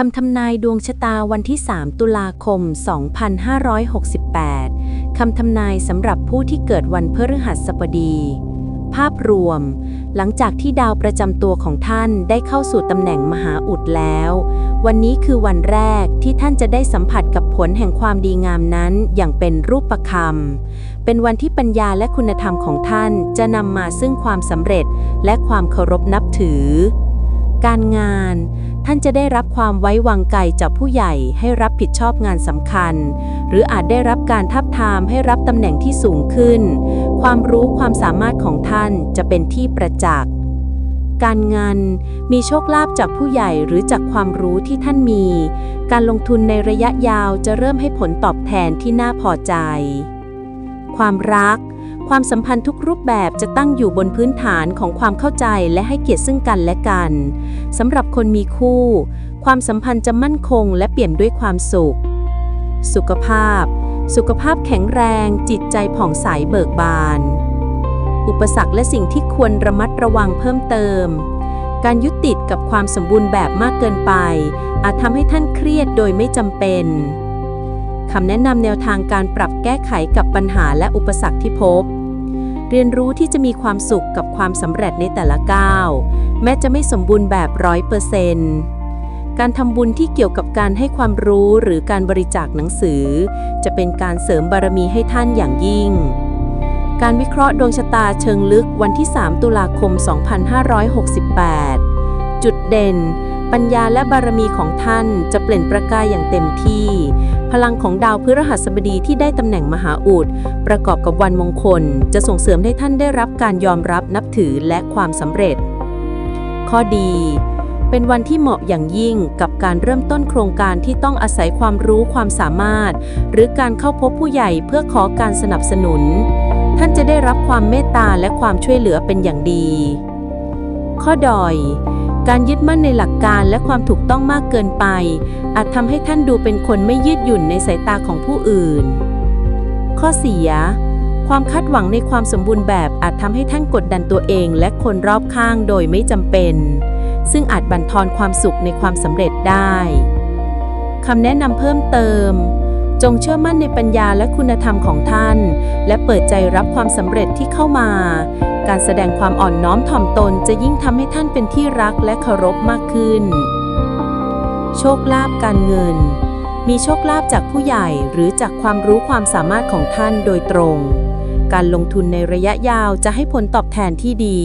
คำทำนายดวงชะตาวันที่ 3 ตุลาคม 2568 คำทำนายสำหรับผู้ที่เกิดวันพฤหัสบดี ภาพรวม หลังจากที่ดาวประจำตัวของท่านได้เข้าสู่ตำแหน่งมหาอุดแล้ว วันนี้คือวันแรกที่ท่านจะได้สัมผัสกับผลแห่งความดีงามนั้นอย่างเป็นรูปคำเป็นวันที่ปัญญาและคุณธรรมของท่านจะนำมาซึ่งความสำเร็จและความเคารพนับถือการงาน ท่านจะได้รับความไว้วางใจจากผู้ใหญ่ให้รับผิดชอบงานสำคัญ หรืออาจได้รับการทับทามให้รับตำแหน่งที่สูงขึ้น ความรู้ความสามารถของท่านจะเป็นที่ประจักษ์การงานมีโชคลาภจากผู้ใหญ่หรือจากความรู้ที่ท่านมี การลงทุนในระยะยาวจะเริ่มให้ผลตอบแทนที่น่าพอใจ ความรัก ความสัมพันธ์ทุกรูปแบบจะตั้งอยู่บนพื้นฐานของความเข้าใจและให้เกียรติซึ่งกันและกันสำหรับคนมีคู่ ความสัมพันธ์จะมั่นคงและเปี่ยมด้วยความสุข สุขภาพ สุขภาพแข็งแรง จิตใจผ่องใสเบิกบาน อุปสรรคและสิ่งที่ควรระมัดระวังเพิ่มเติม การยึดติดกับความสมบูรณ์แบบมากเกินไป อาจทำให้ท่านเครียดโดยไม่จำเป็นคำแนะนำแนวทางการปรับแก้ไขกับปัญหาและอุปสรรคที่พบ เรียนรู้ที่จะมีความสุขกับความสำเร็จในแต่ละก้าว แม้จะไม่สมบูรณ์แบบร้อยเปอร์เซนต์การทำบุญที่เกี่ยวกับการให้ความรู้หรือการบริจาคหนังสือ จะเป็นการเสริมบารมีให้ท่านอย่างยิ่ง การวิเคราะห์ดวงชะตาเชิงลึกวันที่ 3 ตุลาคม 2568 จุดเด่น ปัญญาและบารมีของท่านจะเปล่งประกายอย่างเต็มที่ พลังของดาวพฤหัสบดีที่ได้ตำแหน่งมหาอุดประกอบกับวันมงคล จะส่งเสริมให้ท่านได้รับการยอมรับนับถือและความสำเร็จ ข้อดีเป็นวันที่เหมาะอย่างยิ่งกับการเริ่มต้นโครงการที่ต้องอาศัยความรู้ความสามารถ หรือการเข้าพบผู้ใหญ่เพื่อขอการสนับสนุน ท่านจะได้รับความเมตตาและความช่วยเหลือเป็นอย่างดี ข้อดอย การยึดมั่นในหลักการและความถูกต้องมากเกินไป อาจทำให้ท่านดูเป็นคนไม่ยืดหยุ่นในสายตาของผู้อื่น ข้อเสีย ความคาดหวังในความสมบูรณ์แบบอาจทำให้ท่านกดดันตัวเองและคนรอบข้างโดยไม่จำเป็น ซึ่งอาจบั่นทอนความสุขในความสำเร็จได้คำแนะนำเพิ่มเติม จงเชื่อมั่นในปัญญาและคุณธรรมของท่าน และเปิดใจรับความสำเร็จที่เข้ามา การแสดงความอ่อนน้อมถ่อมตนจะยิ่งทำให้ท่านเป็นที่รักและเคารพมากขึ้น โชคลาภการเงิน มีโชคลาภจากผู้ใหญ่หรือจากความรู้ความสามารถของท่านโดยตรง การลงทุนในระยะยาวจะให้ผลตอบแทนที่ดี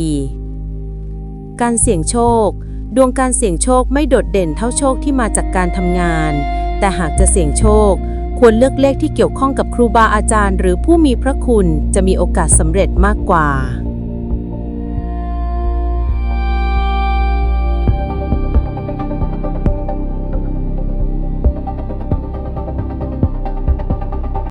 การเสี่ยงโชค ดวงการเสี่ยงโชคไม่โดดเด่นเท่าโชคที่มาจากการทำงาน แต่หากจะเสี่ยงโชค ควรเลือกเลขที่เกี่ยวข้องกับครูบาอาจารย์ หรือผู้มีพระคุณจะมีโอกาสสำเร็จมากกว่า